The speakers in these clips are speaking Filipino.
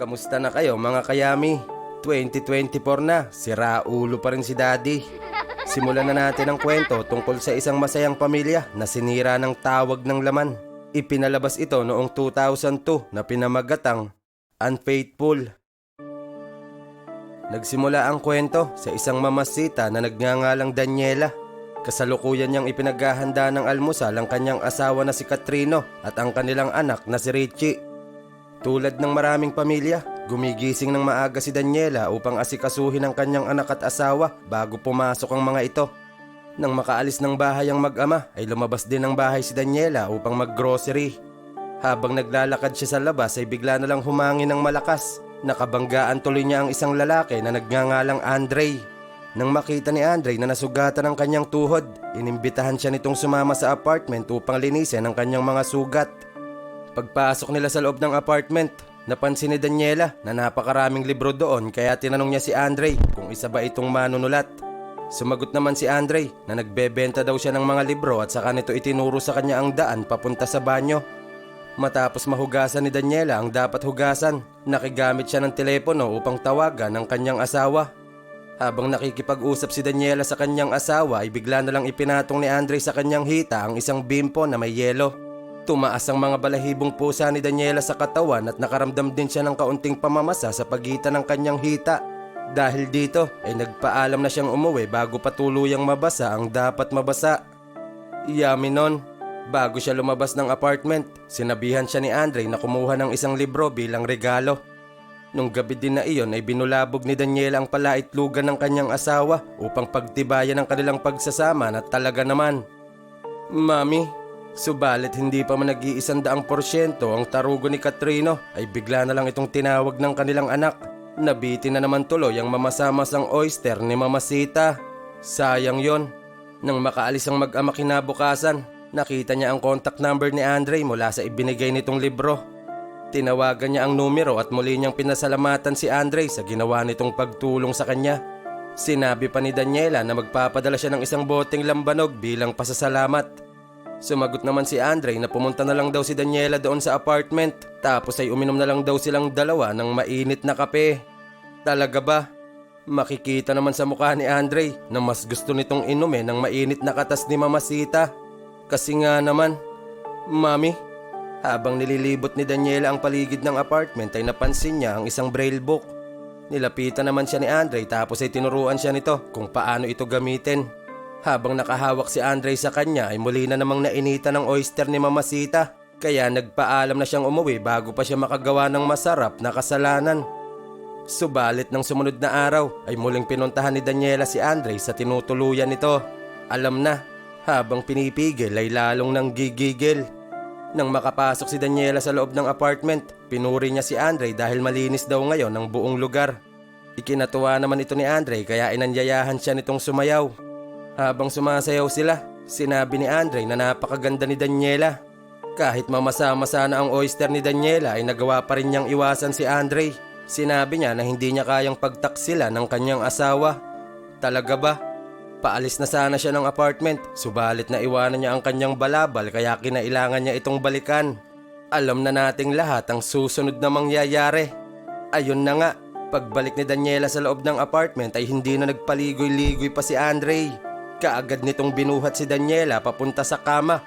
Kamusta na kayo mga kayami? 2024 na, sira ulo pa rin si Daddy. Simulan na natin ang kwento tungkol sa isang masayang pamilya na sinira ng tawag ng laman. Ipinalabas ito noong 2002 na pinamagatang Unfaithful. Nagsimula ang kwento sa isang mamasita na nagngangalang Daniela. Kasalukuyan niyang ipinaghahanda ng almusal ang kanyang asawa na si Katrino at ang kanilang anak na si Richie. Tulad ng maraming pamilya, gumigising ng maaga si Daniela upang asikasuhin ang kanyang anak at asawa bago pumasok ang mga ito. Nang makaalis ng bahay ang mag-ama ay lumabas din ng bahay si Daniela upang mag-grocery. Habang naglalakad siya sa labas ay bigla na lang humangin ng malakas. Nakabanggaan tuloy niya ang isang lalaki na nagngangalang Andre. Nang makita ni Andre na nasugatan ang kanyang tuhod, inimbitahan siya nitong sumama sa apartment upang linisin ang kanyang mga sugat. Pagpasok nila sa loob ng apartment, napansin ni Daniela na napakaraming libro doon kaya tinanong niya si Andre kung isa ba itong manunulat. Sumagot naman si Andre na nagbebenta daw siya ng mga libro at saka nito itinuro sa kanya ang daan papunta sa banyo. Matapos mahugasan ni Daniela ang dapat hugasan, nakigamit siya ng telepono upang tawagan ang kanyang asawa. Habang nakikipag-usap si Daniela sa kanyang asawa ay bigla na lang ipinatong ni Andre sa kanyang hita ang isang bimpo na may yelo. Tumaas ang mga balahibong pusa ni Daniela sa katawan at nakaramdam din siya ng kaunting pamamasa sa pagitan ng kanyang hita. Dahil dito ay nagpaalam na siyang umuwi bago pa tuluyang mabasa ang dapat mabasa. Yami nun, bago siya lumabas ng apartment, sinabihan siya ni Andre na kumuha ng isang libro bilang regalo. Nung gabi din na iyon ay binulabog ni Daniela ang palaitlugan ng kanyang asawa upang pagtibayan ang kanilang pagsasama na talaga naman. Mami, subalit hindi pa man nag-iisang daang porsyento ang tarugo ni Katrino ay bigla na lang itong tinawag ng kanilang anak. Nabitin na naman tuloy ang mamasamasang oyster ni Mama Sita. Sayang yon. Nang makaalis ang mag-ama kinabukasan, nakita niya ang contact number ni Andre mula sa ibinigay nitong libro. Tinawagan niya ang numero at muli niyang pinasalamatan si Andre sa ginawa nitong pagtulong sa kanya. Sinabi pa ni Daniela na magpapadala siya ng isang boteng lambanog bilang pasasalamat. Sumagot naman si Andre na pumunta na lang daw si Daniela doon sa apartment tapos ay uminom na lang daw silang dalawa ng mainit na kape. Talaga ba? Makikita naman sa mukha ni Andre na mas gusto nitong inumin ng mainit na katas ni Mama Sita. Kasi nga naman, Mami, habang nililibot ni Daniela ang paligid ng apartment ay napansin niya ang isang braille book. Nilapitan naman siya ni Andre tapos ay tinuruan siya nito kung paano ito gamitin. Habang nakahawak si Andre sa kanya ay muli na namang nainita ng oyster ni Mama Sita. Kaya nagpaalam na siyang umuwi bago pa siya makagawa ng masarap na kasalanan. Subalit ng sumunod na araw ay muling pinuntahan ni Daniela si Andre sa tinutuluyan nito. Alam na, habang pinipigil ay lalong nang gigigil. Nang makapasok si Daniela sa loob ng apartment, pinuri niya si Andre dahil malinis daw ngayon ang buong lugar. Ikinatuwa naman ito ni Andre kaya inanyayahan siya nitong sumayaw. Habang sumasayaw sila, sinabi ni Andre na napakaganda ni Daniela. Kahit mamasa-masa na ang oyster ni Daniela ay nagawa pa rin niyang iwasan si Andre. Sinabi niya na hindi niya kayang pagtaksila ng kanyang asawa. Talaga ba? Paalis na sana siya ng apartment, subalit na iwanan niya ang kanyang balabal kaya kinailangan niya itong balikan. Alam na nating lahat ang susunod na mangyayari. Ayun na nga, pagbalik ni Daniela sa loob ng apartment ay hindi na nagpaligoy-ligoy pa si Andre. Kaagad nitong binuhat si Daniela papunta sa kama.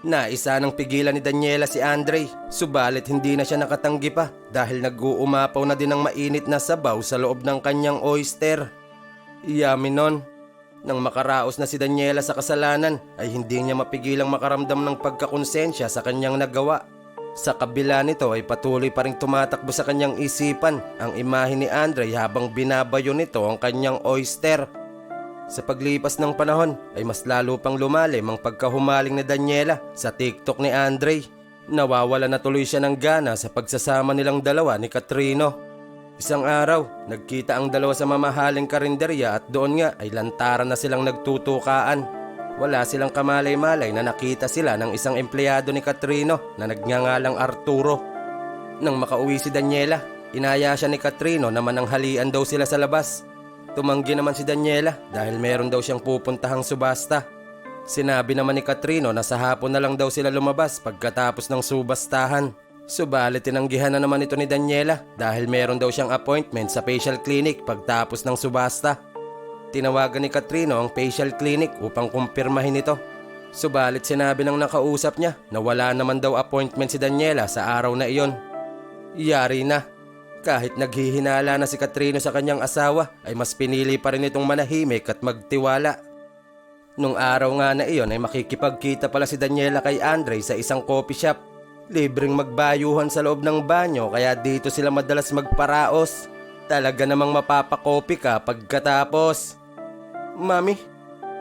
Naisa nang pigilan ni Daniela si Andre, subalit hindi na siya nakatanggi pa dahil nag-uumapaw na din ng mainit na sabaw sa loob ng kanyang oyster. Yummy nun. Nang makaraos na si Daniela sa kasalanan ay hindi niya mapigilang makaramdam ng pagkakonsensya sa kanyang nagawa. Sa kabila nito ay patuloy pa rin tumatakbo sa kanyang isipan ang imahe ni Andre habang binabayo nito ang kanyang oyster. Sa paglipas ng panahon ay mas lalo pang lumalim ang pagkahumaling ni Daniela sa TikTok ni Andre. Nawawala na tuloy siya ng gana sa pagsasama nilang dalawa ni Katrino. Isang araw, nagkita ang dalawa sa mamahaling karinderya at doon nga ay lantaran na silang nagtutukaan. Wala silang kamalay-malay na nakita sila ng isang empleyado ni Katrino na nagngangalang Arturo. Nang makauwi si Daniela, inaya siya ni Katrino na mananghalian daw sila sa labas. Tumanggi naman si Daniela dahil meron daw siyang pupuntahang subasta. Sinabi naman ni Katrino na sa hapon na lang daw sila lumabas pagkatapos ng subastahan. Subalit tinanggihan na naman ito ni Daniela dahil meron daw siyang appointment sa facial clinic pagtapos ng subasta. Tinawagan ni Katrino ang facial clinic upang kumpirmahin ito. Subalit sinabi ng nakausap niya na wala naman daw appointment si Daniela sa araw na iyon. Yari na. Kahit naghihinala na si Katrino sa kanyang asawa ay mas pinili pa rin itong manahimik at magtiwala. Nung araw nga na iyon ay makikipagkita pala si Daniela kay Andre sa isang coffee shop. Libreng magbayuhan sa loob ng banyo kaya dito sila madalas magparaos. Talaga namang mapapakopi ka pagkatapos. Mami,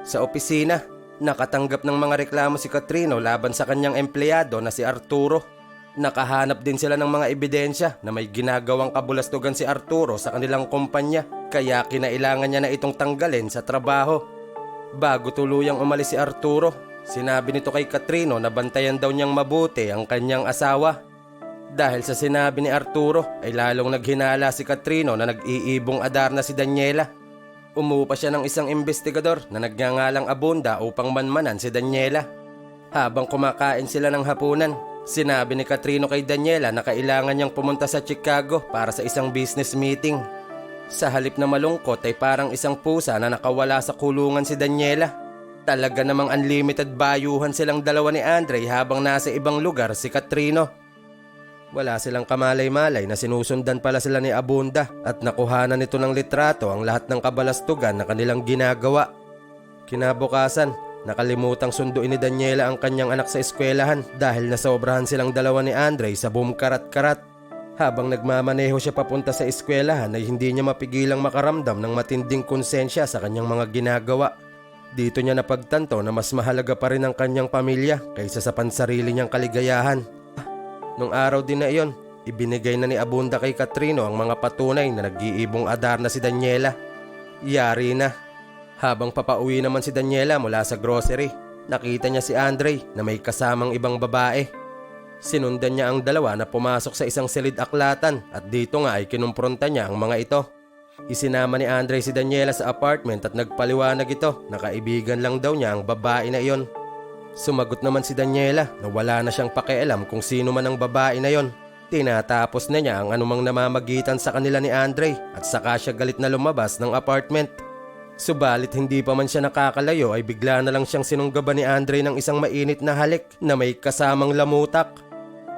sa opisina, nakatanggap ng mga reklamo si Katrino laban sa kanyang empleyado na si Arturo. Nakahanap din sila ng mga ebidensya na may ginagawang kabulastugan si Arturo sa kanilang kumpanya kaya kinailangan niya na itong tanggalin sa trabaho. Bago tuluyang umalis si Arturo, sinabi nito kay Katrino na bantayan daw niyang mabuti ang kanyang asawa. Dahil sa sinabi ni Arturo ay lalong naghinala si Katrino na nag-iibong adar na si Daniela. Umupa siya ng isang investigador na nagngangalang Abunda upang manmanan si Daniela. Habang kumakain sila ng hapunan, sinabi ni Katrino kay Daniela na kailangan niyang pumunta sa Chicago para sa isang business meeting. Sa halip na malungkot ay parang isang pusa na nakawala sa kulungan si Daniela. Talaga namang unlimited bayuhan silang dalawa ni Andre habang nasa ibang lugar si Katrino. Wala silang kamalay-malay na sinusundan pala sila ni Abunda at nakuhanan nito ng litrato ang lahat ng kabalastugan na kanilang ginagawa. Kinabukasan, nakalimutang sunduin ni Daniela ang kanyang anak sa eskwelahan dahil nasobrahan silang dalawa ni Andre sa boom karat-karat. Habang nagmamaneho siya papunta sa eskwelahan ay hindi niya mapigilang makaramdam ng matinding konsensya sa kanyang mga ginagawa. Dito niya napagtanto na mas mahalaga pa rin ang kanyang pamilya kaysa sa pansarili niyang kaligayahan. Nung araw din na iyon, ibinigay na ni Abunda kay Katrino ang mga patunay na nag-iibong adar na si Daniela. Yari na. Habang papauwi naman si Daniela mula sa grocery, nakita niya si Andre na may kasamang ibang babae. Sinundan niya ang dalawa na pumasok sa isang silid aklatan at dito nga ay kinumpronta niya ang mga ito. Isinama ni Andre si Daniela sa apartment at nagpaliwanag ito na kaibigan lang daw niya ang babae na iyon. Sumagot naman si Daniela na wala na siyang pakialam kung sino man ang babae na yon. Tinatapos na niya ang anumang namamagitan sa kanila ni Andre at saka siya galit na lumabas ng apartment. Subalit hindi pa man siya nakakalayo ay bigla na lang siyang sinunggaban ni Andre ng isang mainit na halik na may kasamang lamutak.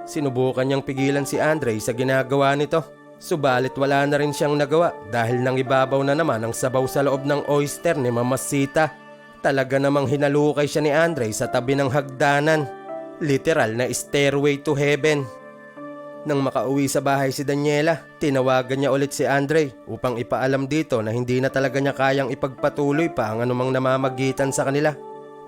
Sinubukan niyang pigilan si Andre sa ginagawa nito. Subalit wala na rin siyang nagawa dahil nang ibabaw na naman ang sabaw sa loob ng oyster ni Mama Sita. Talaga namang hinalukay siya ni Andre sa tabi ng hagdanan. Literal na stairway to heaven. Nang makauwi sa bahay si Daniela, tinawagan niya ulit si Andre upang ipaalam dito na hindi na talaga niya kayang ipagpatuloy pa ang anumang namamagitan sa kanila.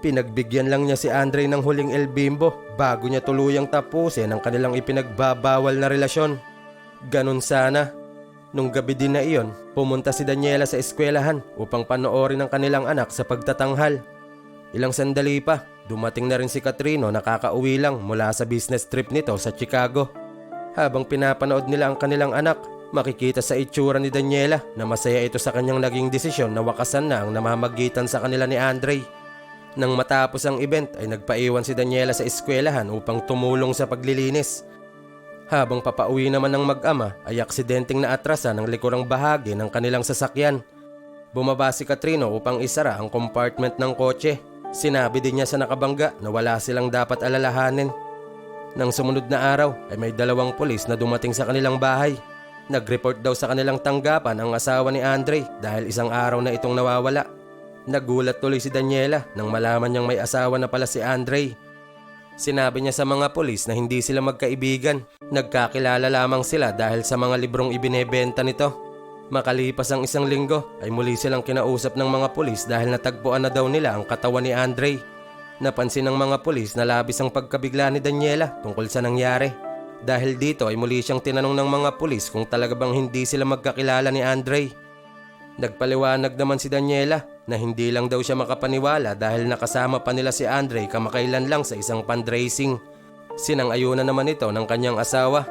Pinagbigyan lang niya si Andre ng huling El Bimbo bago niya tuluyang tapusin ang kanilang ipinagbabawal na relasyon. Ganon sana. Nung gabi din na iyon, pumunta si Daniela sa eskwelahan upang panoorin ang kanilang anak sa pagtatanghal. Ilang sandali pa, dumating na rin si Katrino na kakauwi lang mula sa business trip nito sa Chicago. Habang pinapanood nila ang kanilang anak, makikita sa itsura ni Daniela na masaya ito sa kanyang naging desisyon na wakasan na ang namamagitan sa kanila ni Andre. Nang matapos ang event ay nagpaiwan si Daniela sa eskwelahan upang tumulong sa paglilinis. Habang papauwi naman ng mag-ama ay aksidenteng naatrasan ang likurang bahagi ng kanilang sasakyan. Bumaba si Katrino upang isara ang compartment ng kotse. Sinabi din niya sa nakabangga na wala silang dapat alalahanin. Nang sumunod na araw ay may dalawang pulis na dumating sa kanilang bahay. Nag-report daw sa kanilang tanggapan ang asawa ni Andre dahil isang araw na itong nawawala. Nagulat tuloy si Daniela nang malaman niyang may asawa na pala si Andre. Sinabi niya sa mga pulis na hindi sila magkaibigan. Nagkakilala lamang sila dahil sa mga librong ibinebenta nito. Makalipas ang isang linggo ay muli silang kinausap ng mga pulis dahil natagpuan na daw nila ang katawan ni Andre. Napansin ng mga pulis na labis ang pagkabigla ni Daniela tungkol sa nangyari. Dahil dito ay muli siyang tinanong ng mga pulis kung talaga bang hindi sila magkakilala ni Andre. Nagpaliwanag naman si Daniela na hindi lang daw siya makapaniwala dahil nakasama pa nila si Andre kamakailan lang sa isang fundraising. Sinang-ayunan naman ito ng kanyang asawa.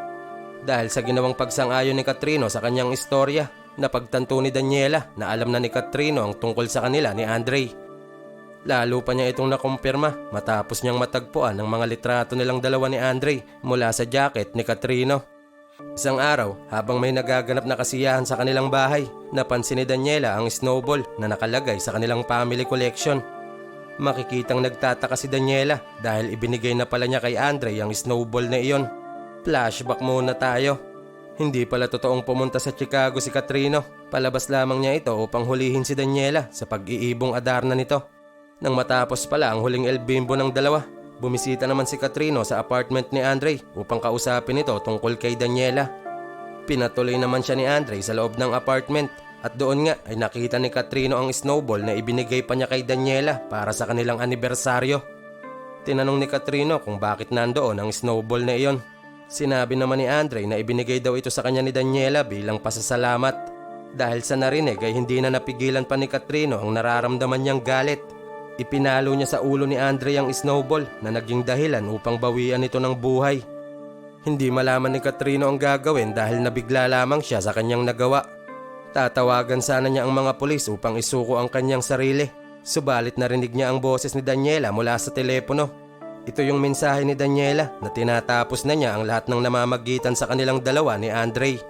Dahil sa ginawang pagsang-ayon ni Katrino sa kanyang istorya, napagtanto ni Daniela na alam na ni Katrino ang tungkol sa kanila ni Andre. Lalo pa niya itong nakumpirma matapos niyang matagpuan ang mga litrato nilang dalawa ni Andre mula sa jacket ni Katrino. Isang araw, habang may nagaganap na kasiyahan sa kanilang bahay, napansin ni Daniela ang snowball na nakalagay sa kanilang family collection. Makikitang nagtataka si Daniela dahil ibinigay na pala niya kay Andre ang snowball na iyon. Flashback muna tayo. Hindi pala totoong pumunta sa Chicago si Katrino. Palabas lamang niya ito upang hulihin si Daniela sa pag-iibong adarna nito. Nang matapos pala ang huling El Bimbo ng dalawa, bumisita naman si Katrino sa apartment ni Andre upang kausapin ito tungkol kay Daniela. Pinatuloy naman siya ni Andre sa loob ng apartment at doon nga ay nakita ni Katrino ang snowball na ibinigay pa niya kay Daniela para sa kanilang anibersaryo. Tinanong ni Katrino kung bakit nandoon ang snowball na iyon. Sinabi naman ni Andre na ibinigay daw ito sa kanya ni Daniela bilang pasasalamat. Dahil sa narinig ay hindi na napigilan pa ni Katrino ang nararamdaman niyang galit. Ipinalo niya sa ulo ni Andre ang snowball na naging dahilan upang bawian ito ng buhay. Hindi malaman ni Katrino ang gagawin dahil nabigla lamang siya sa kanyang nagawa. Tatawagan sana niya ang mga pulis upang isuko ang kanyang sarili. Subalit narinig niya ang boses ni Daniela mula sa telepono. Ito yung mensahe ni Daniela na tinatapos na niya ang lahat ng namamagitan sa kanilang dalawa ni Andre.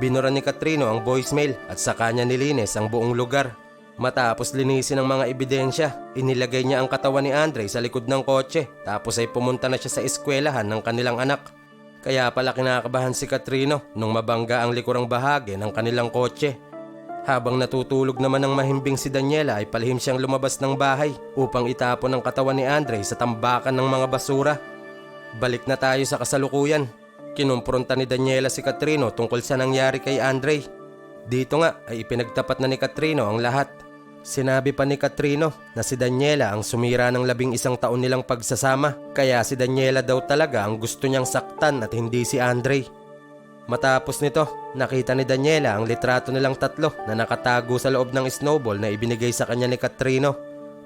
Binura ni Katrino ang voicemail at sa kanya nilinis ang buong lugar. Matapos linisin ang mga ebidensya, inilagay niya ang katawan ni Andre sa likod ng kotse tapos ay pumunta na siya sa eskwelahan ng kanilang anak. Kaya pala kinakabahan si Katrino nung mabangga ang likurang bahagi ng kanilang kotse. Habang natutulog naman ng mahimbing si Daniela ay palihim siyang lumabas ng bahay upang itapon ang katawan ni Andre sa tambakan ng mga basura. Balik na tayo sa kasalukuyan. Kinumpronta ni Daniela si Katrino tungkol sa nangyari kay Andre. Dito nga ay ipinagtapat na ni Katrino ang lahat. Sinabi pa ni Katrino na si Daniela ang sumira ng labing isang taon nilang pagsasama kaya si Daniela daw talaga ang gusto niyang saktan at hindi si Andre. Matapos nito, nakita ni Daniela ang litrato nilang tatlo na nakatago sa loob ng snowball na ibinigay sa kanya ni Katrino.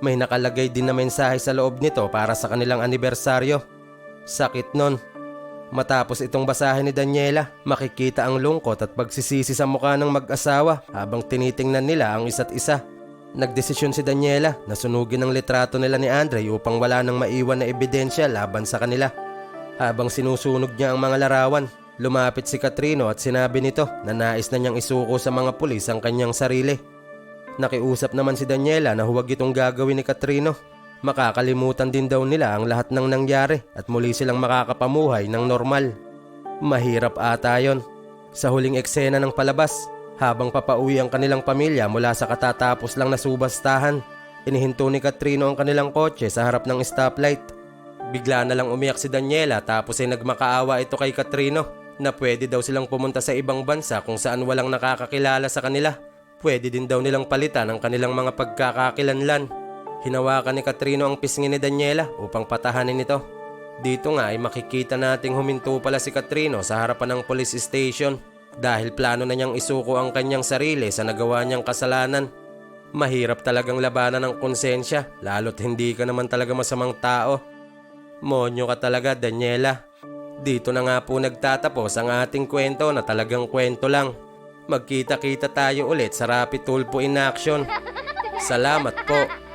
May nakalagay din na mensahe sa loob nito para sa kanilang anibersaryo. Sakit nun. Matapos itong basahin ni Daniela, makikita ang lungkot at pagsisisi sa mukha ng mag-asawa habang tinitingnan nila ang isa't isa. Nagdesisyon si Daniela na sunugin ang litrato nila ni Andre upang wala nang maiwan na ebidensya laban sa kanila. Habang sinusunog niya ang mga larawan, Lumapit si Katrino at sinabi nito na nais na niyang isuko sa mga pulis ang kanyang sarili. Nakiusap naman si Daniela na huwag itong gagawin ni Katrino. Makakalimutan din daw nila ang lahat ng nangyari at muli silang makakapamuhay ng normal. Mahirap ata yon. Sa huling eksena ng palabas, habang papauwi ang kanilang pamilya mula sa katatapos lang na subastahan, inihinto ni Katrino ang kanilang kotse sa harap ng stoplight. Bigla na lang umiyak si Daniela tapos ay nagmakaawa ito kay Katrino na pwede daw silang pumunta sa ibang bansa kung saan walang nakakakilala sa kanila. Pwede din daw nilang palitan ang kanilang mga pagkakakilanlan. Hinawakan ni Katrino ang pisngi ni Daniela upang patahanin ito. Dito nga ay makikita nating huminto pala si Katrino sa harapan ng police station dahil plano na niyang isuko ang kanyang sarili sa nagawa niyang kasalanan. Mahirap talagang labanan ng konsensya lalo't hindi ka naman talaga masamang tao. Monyo ka talaga Daniela. Dito na nga po nagtatapos ang ating kwento na talagang kwento lang. Magkita-kita tayo ulit sa Rapid Tulpo in Action. Salamat po.